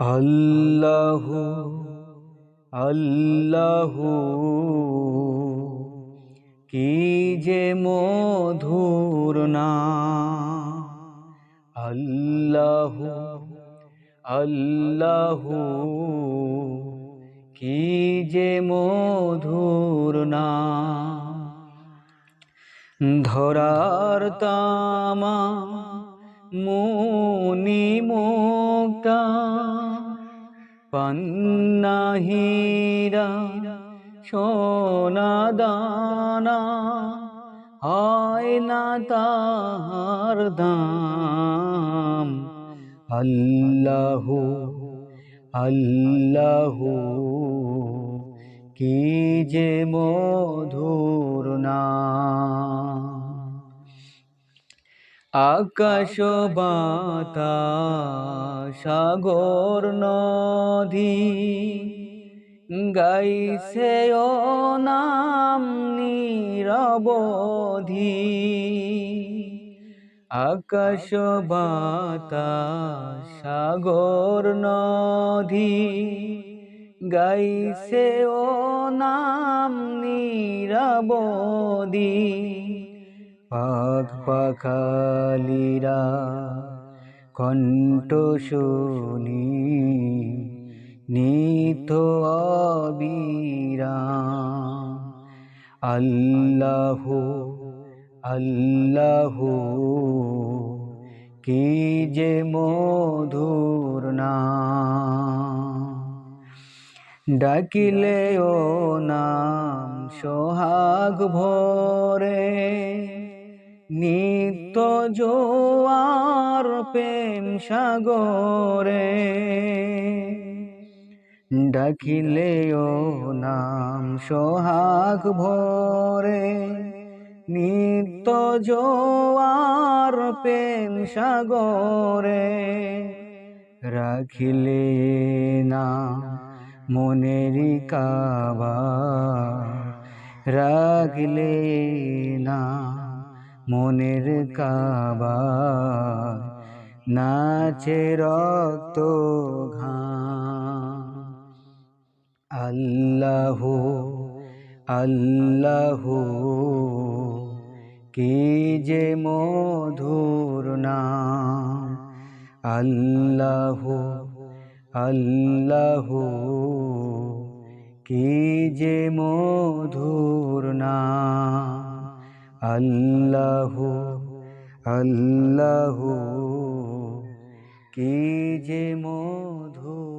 আল্লাহ আল্লাহ, কি যে মধুর না আল্লাহ আল্লাহ, কি যে মধুর না ধরার তামা, মুনি মুক্তা পন্নাহীরা সোনা দানা হয় না তাহার দাম। আল্লাহু আল্লাহু কি যে মধুর না আকাশ সাগর নদী গাইছে ও নাম নিরবধি। আকাশ সাগর নদী গাইছে ও নাম নিরবধি। পাক পাখালিরা কণ্ঠ শুনি, নিত অবিরা আল্লাহ আল্লাহ, কি যে মধুর না ডাকিলে ও নাম সোহাগ ভরে। নিত্য জোয়ার প্রেম সাগরে ডাকিলে ও নাম সোহাগ ভরে। নিত্য জোয়ার প্রেম সাগরে রাখিলে না মনের কাবা। রাখলে না মনের কাবা নাচে রক্ত আল্লাহ আল্লাহ, কি যে মধুর নাম। আল্লাহ আল্লাহ, কি যে মধুর নাম। আল্লাহ আল্লাহ কি যে মধুর